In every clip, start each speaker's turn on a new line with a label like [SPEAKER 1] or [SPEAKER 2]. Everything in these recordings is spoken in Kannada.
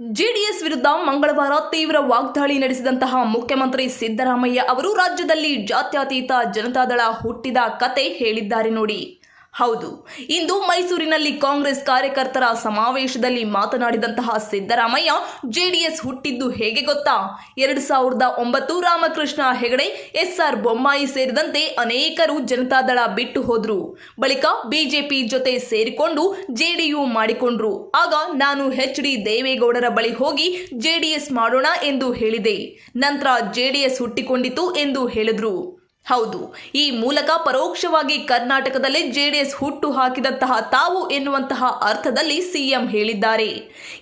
[SPEAKER 1] ಜೆಡಿಎಸ್ ವಿರುದ್ಧ ಮಂಗಳವಾರ ತೀವ್ರ ವಾಗ್ದಾಳಿ ನಡೆಸಿದಂತಹ ಮುಖ್ಯಮಂತ್ರಿ ಸಿದ್ದರಾಮಯ್ಯ ಅವರು ರಾಜ್ಯದಲ್ಲಿ ಜಾತ್ಯತೀತ ಜನತಾದಳ ಹುಟ್ಟಿದ ಕತೆ ಹೇಳಿದ್ದಾರೆ ನೋಡಿ. ಹೌದು. ಇಂದು ಮೈಸೂರಿನಲ್ಲಿ ಕಾಂಗ್ರೆಸ್ ಕಾರ್ಯಕರ್ತರ ಸಮಾವೇಶದಲ್ಲಿ ಮಾತನಾಡಿದಂತಹ ಸಿದ್ದರಾಮಯ್ಯ ಜೆಡಿಎಸ್ ಹುಟ್ಟಿದ್ದು ಹೇಗೆ ಗೊತ್ತಾ? ಎರಡು ಸಾವಿರದ ಒಂಬತ್ತು ರಾಮಕೃಷ್ಣ ಹೆಗಡೆ, ಎಸ್ಆರ್ ಬೊಮ್ಮಾಯಿ ಸೇರಿದಂತೆ ಅನೇಕರು ಜನತಾದಳ ಬಿಟ್ಟು ಹೋದ್ರು. ಬಳಿಕ ಬಿಜೆಪಿ ಜೊತೆ ಸೇರಿಕೊಂಡು ಜೆಡಿಯು ಮಾಡಿಕೊಂಡ್ರು. ಆಗ ನಾನು ಹೆಚ್ ಡಿ ದೇವೇಗೌಡರ ಬಳಿ ಹೋಗಿ ಜೆಡಿಎಸ್ ಮಾಡೋಣ ಎಂದು ಹೇಳಿದೆ. ನಂತರ ಜೆಡಿಎಸ್ ಹುಟ್ಟಿಕೊಂಡಿತು ಎಂದು ಹೇಳಿದ್ರು. ಹೌದು, ಈ ಮೂಲಕ ಪರೋಕ್ಷವಾಗಿ ಕರ್ನಾಟಕದಲ್ಲಿ ಜೆಡಿಎಸ್ ಹುಟ್ಟು ಹಾಕಿದಂತಹ ತಾವು ಎನ್ನುವಂತಹ ಅರ್ಥದಲ್ಲಿ ಸಿಎಂ ಹೇಳಿದ್ದಾರೆ.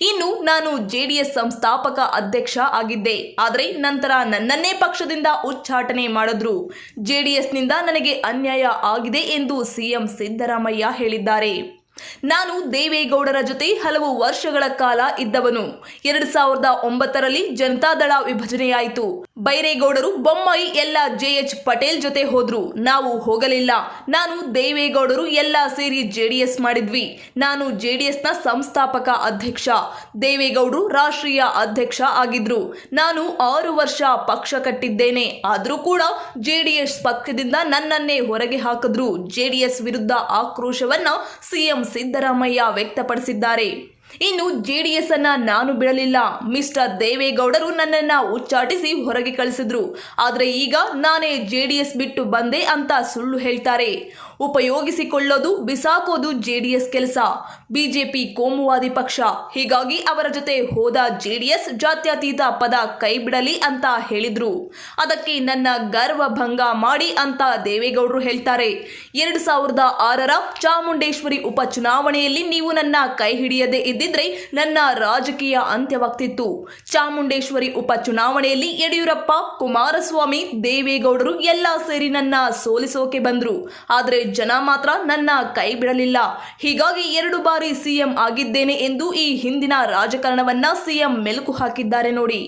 [SPEAKER 1] ಇನ್ನು ನಾನು ಜೆಡಿಎಸ್ ಸಂಸ್ಥಾಪಕ ಅಧ್ಯಕ್ಷ ಆಗಿದ್ದೆ, ಆದರೆ ನಂತರ ನನ್ನನ್ನೇ ಪಕ್ಷದಿಂದ ಉಚ್ಚಾಟನೆ ಮಾಡಿದ್ರು. ಜೆಡಿಎಸ್ನಿಂದ ನನಗೆ ಅನ್ಯಾಯ ಆಗಿದೆ ಎಂದು ಸಿಎಂ ಸಿದ್ದರಾಮಯ್ಯ ಹೇಳಿದ್ದಾರೆ. ನಾನು ದೇವೇಗೌಡರ ಜೊತೆ ಹಲವು ವರ್ಷಗಳ ಕಾಲ ಇದ್ದವನು. ಎರಡು ಸಾವಿರದ ಒಂಬತ್ತರಲ್ಲಿ ಜನತಾದಳ ವಿಭಜನೆಯಾಯಿತು. ಬೈರೇಗೌಡರು ಬೊಮ್ಮಾಯಿ ಎಲ್ಲ ಜೆಎಚ್ ಪಟೇಲ್ ಜೊತೆ ಹೋದ್ರು. ನಾವು ಹೋಗಲಿಲ್ಲ. ನಾನು ದೇವೇಗೌಡರು ಎಲ್ಲ ಸೇರಿ ಜೆಡಿಎಸ್ ಮಾಡಿದ್ವಿ. ನಾನು ಜೆಡಿಎಸ್ನ ಸಂಸ್ಥಾಪಕ ಅಧ್ಯಕ್ಷ, ದೇವೇಗೌಡರು ರಾಷ್ಟ್ರೀಯ ಅಧ್ಯಕ್ಷ ಆಗಿದ್ರು. ನಾನು ಆರು ವರ್ಷ ಪಕ್ಷ ಕಟ್ಟಿದ್ದೇನೆ. ಆದರೂ ಕೂಡ ಜೆಡಿಎಸ್ ಪಕ್ಷದಿಂದ ನನ್ನನ್ನೇ ಹೊರಗೆ ಹಾಕಿದ್ರು. ಜೆಡಿಎಸ್ ವಿರುದ್ಧ ಆಕ್ರೋಶವನ್ನ ಸಿಎಂ ಸಿದ್ದರಾಮಯ್ಯ ವ್ಯಕ್ತಪಡಿಸಿದ್ದಾರೆ. ಇನ್ನು ಜೆಡಿಎಸ್ ಅನ್ನ ನಾನು ಬಿಡಲಿಲ್ಲ. ಮಿಸ್ಟರ್ ದೇವೇಗೌಡರು ನನ್ನನ್ನ ಉಚ್ಚಾಟಿಸಿ ಹೊರಗೆ ಕಳಿಸಿದ್ರು. ಆದ್ರೆ ಈಗ ನಾನೇ ಜೆಡಿಎಸ್ ಬಿಟ್ಟು ಬಂದೆ ಅಂತ ಸುಳ್ಳು ಹೇಳ್ತಾರೆ. ಉಪಯೋಗಿಸಿಕೊಳ್ಳೋದು ಬಿಸಾಕೋದು ಜೆಡಿಎಸ್ ಕೆಲಸ. ಬಿಜೆಪಿ ಕೋಮುವಾದಿ ಪಕ್ಷ. ಹೀಗಾಗಿ ಅವರ ಜೊತೆ ಹೋದ ಜೆಡಿಎಸ್ ಜಾತ್ಯತೀತ ಪದ ಕೈ ಬಿಡಲಿ ಅಂತ ಹೇಳಿದ್ರು. ಅದಕ್ಕೆ ನನ್ನ ಗರ್ವ ಭಂಗ ಮಾಡಿ ಅಂತ ದೇವೇಗೌಡರು ಹೇಳ್ತಾರೆ. ಎರಡು ಸಾವಿರದ ಆರರ ಚಾಮುಂಡೇಶ್ವರಿ ಉಪಚುನಾವಣೆಯಲ್ಲಿ ನೀವು ನನ್ನ ಕೈ ಹಿಡಿಯದೆ ಇದ್ದಿದ್ರೆ ನನ್ನ ರಾಜಕೀಯ ಅಂತ್ಯವಾಗ್ತಿತ್ತು. ಚಾಮುಂಡೇಶ್ವರಿ ಉಪಚುನಾವಣೆಯಲ್ಲಿ ಯಡಿಯೂರಪ್ಪ, ಕುಮಾರಸ್ವಾಮಿ, ದೇವೇಗೌಡರು ಎಲ್ಲ ಸೇರಿ ನನ್ನ ಸೋಲಿಸೋಕೆ ಬಂದ್ರು. ಆದರೆ ಜನ ಮಾತ್ರ ನನ್ನ ಕೈ ಬಿಡಲಿಲ್ಲ. ಹೀಗಾಗಿ ಎರಡು ಬಾರಿ ಸಿಎಂ ಆಗಿದ್ದೇನೆ ಎಂದು ಈ ಹಿಂದಿನ ರಾಜಕಾರಣವನ್ನ ಸಿಎಂ ಮೆಲುಕು ಹಾಕಿದ್ದಾರೆ ನೋಡಿ.